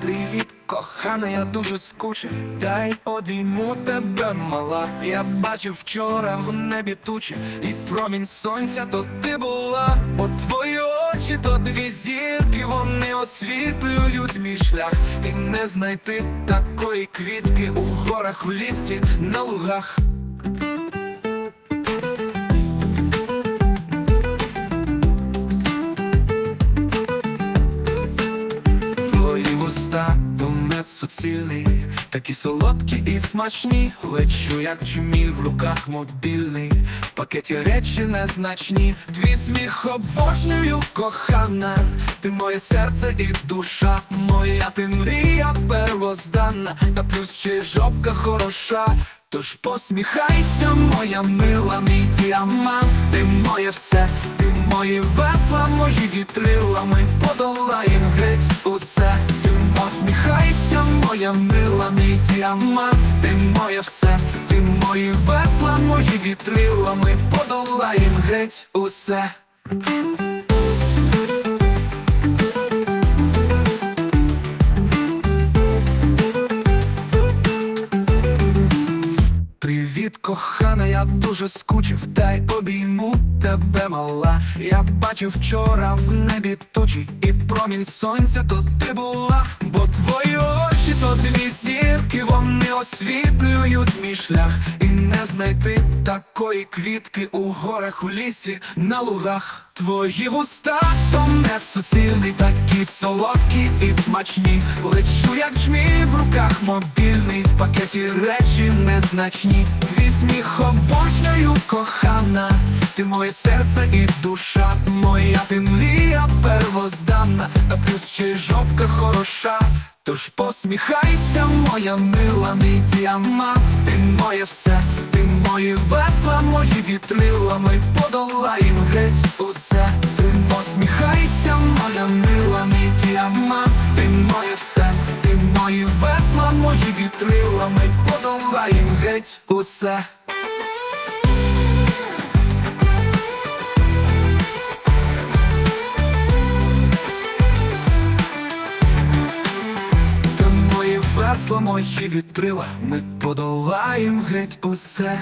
Привіт, кохана, я дуже скучив. Дай обійму тебе, мала. Я бачив вчора в небі тучі, і промінь сонця то ти була. Бо твої очі то дві зірки, вони освітлюють мій шлях. І не знайти такої квітки у горах, в лісі, на лугах. Мед такі солодкі і смачні. Лечу, як чміль в руках мобільний, в пакеті речі незначні. Твій сміх обожнюю, кохана, ти моє серце і душа моя, ти мрія первозданна, та плюс ще жопка хороша. Тож посміхайся, моя мила, мій діамант, ти моє все, ти мої весла, мої вітрила, ми подолаєм моя мила, мій діамант, ти моє все, ти мої весла, мої вітрила, ми подолаєм геть усе. Привіт, кохана, я дуже скучив, дай обійму тебе мала. Я бачив вчора в небі тучі, і промінь сонця то ти була, бо твої очі то дві зірки, вони освітлюють мій шлях. І не знайти такої квітки у горах, у лісі, на лугах. Твої вуста то мед суцільний, такі солодкі і смачні. Лечу, як джміль в руках мобільний, в пакеті речі незначні. Твій сміх обожнюю, кохана, ти моє серце і душа моя, ти мрія первозданна, та плюс ще й жопка хороша. Тож посміхайся, моя мила, мій діамант, ти моє все, ти мої весла, мої вітрила, ми подолаєм геть усе. Ти посміхайся, моя мила, мій діамант, ти моє все, ти мої весла, мої вітрила, ми подолаєм геть усе. Весла, мої вітрила, ми подолаєм геть усе.